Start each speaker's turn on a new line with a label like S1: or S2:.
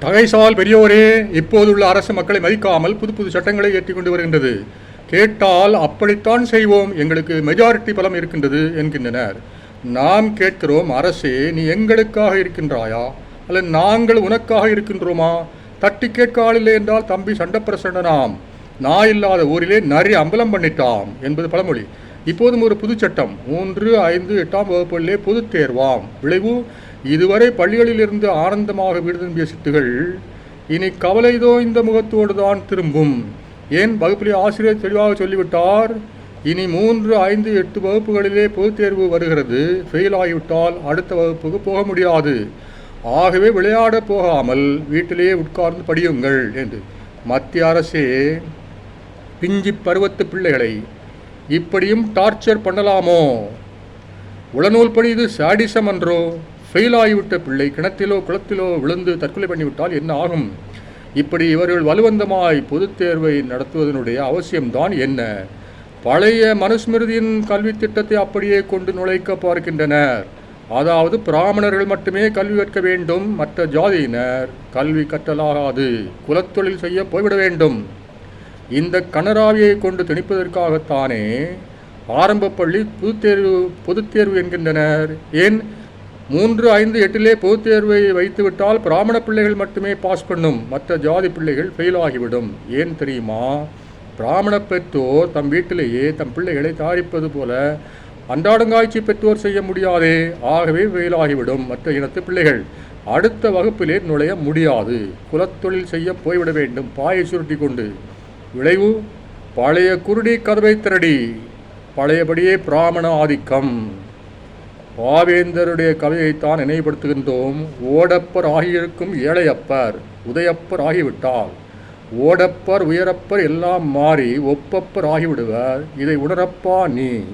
S1: தகைசால் பெரியோரே இப்போதுள்ள அரசு மக்களை மதிக்காமல் புது புது சட்டங்களை ஏற்றி கொண்டு வருகின்றது. கேட்டால் அப்படித்தான் செய்வோம். எங்களுக்கு மெஜாரிட்டி பலம் இருக்கின்றது என்கின்றனர். நாம் கேட்கிறோம் அரசே நீ எங்களுக்காக இருக்கின்றாயா? அல்லது நாங்கள் உனக்காக இருக்கின்றோமா? தட்டி கேட்க ஆளில்லை என்றால் தம்பி சண்டப்பிரசண்டனாம் நான் இல்லாத ஊரிலே நரி அம்பலம் பண்ணிட்டாம் என்பது பழமொழி. இப்போதும் ஒரு புதுச்சட்டம். மூன்று ஐந்து எட்டாம் வகுப்புகளிலே பொது தேர்வாம். விளைவு இதுவரை பள்ளிகளிலிருந்து ஆனந்தமாக வீடு திரும்பிய சிட்டுகள் இனி கவலைதோ இந்த முகத்தோடு தான் திரும்பும். ஏன் வகுப்பிலே ஆசிரியர் தெளிவாக சொல்லிவிட்டார்? இனி மூன்று ஐந்து எட்டு வகுப்புகளிலே பொதுத் தேர்வு வருகிறது. ஃபெயில் ஆகிவிட்டால் அடுத்த வகுப்புக்கு போக முடியாது. ஆகவே விளையாட போகாமல் வீட்டிலேயே உட்கார்ந்து படியுங்கள் என்று. மத்திய அரசே பிஞ்சி பருவத்து பிள்ளைகளை இப்படியும் டார்ச்சர் பண்ணலாமோ? உளநூல்படி இது சாடிசம் என்றோ ஃபெயிலாகிவிட்ட பிள்ளை கிணத்திலோ குளத்திலோ விழுந்து தற்கொலை பண்ணிவிட்டால் என்ன ஆகும்? இப்படி இவர்கள் வலுவந்தமாய் பொதுத் தேர்வை நடத்துவதனுடைய அவசியம்தான் என்ன? பழைய மனுஸ்மிருதியின் கல்வி திட்டத்தை அப்படியே கொண்டு நுழைக்க பார்க்கின்றனர். அதாவது பிராமணர்கள் மட்டுமே கல்வி கற்க வேண்டும் மற்ற ஜாதியினர் கல்வி கற்றலாகாது குலத்தொழில் செய்ய போய்விட வேண்டும். இந்த கனராவியை கொண்டு திணிப்பதற்காகத்தானே ஆரம்ப பள்ளி பொதுத்தேர்வு பொதுத்தேர்வு என்கின்றனர். ஏன்? மூன்று ஐந்து எட்டிலே பொதுத் தேர்வை வைத்துவிட்டால் பிராமண பிள்ளைகள் மட்டுமே பாஸ் பண்ணும். மற்ற ஜாதி பிள்ளைகள் ஃபெயில் ஆகிவிடும். ஏன் தெரியுமா? பிராமண பெற்றோர் தம் வீட்டிலேயே தம் பிள்ளைகளை தயாரிப்பது போல அன்றாடங்காய்ச்சி பெற்றோர் செய்ய முடியாதே. ஆகவே ஃபெயில் ஆகிவிடும் மற்ற இனத்து பிள்ளைகள். அடுத்த வகுப்பிலே நுழைய முடியாது. குலத்தொழில் செய்ய போய்விட வேண்டும். பாயை சுருட்டி கொண்டு. விளைவு? பழைய குருடி கதவை திரடி. பழையபடியே பிராமண ஆதிக்கம். பாவேந்தருடைய கவிதையைத்தான் நினைவுபடுத்துகின்றோம். ஓடப்பர் ஆகியிருக்கும் ஏழையப்பர் உதயப்பர் ஆகிவிட்டால். ஓடப்பர் உயரப்பர் எல்லாம் மாறி ஒப்பப்பர் ஆகிவிடுவர். இதை உணரப்பா நீ?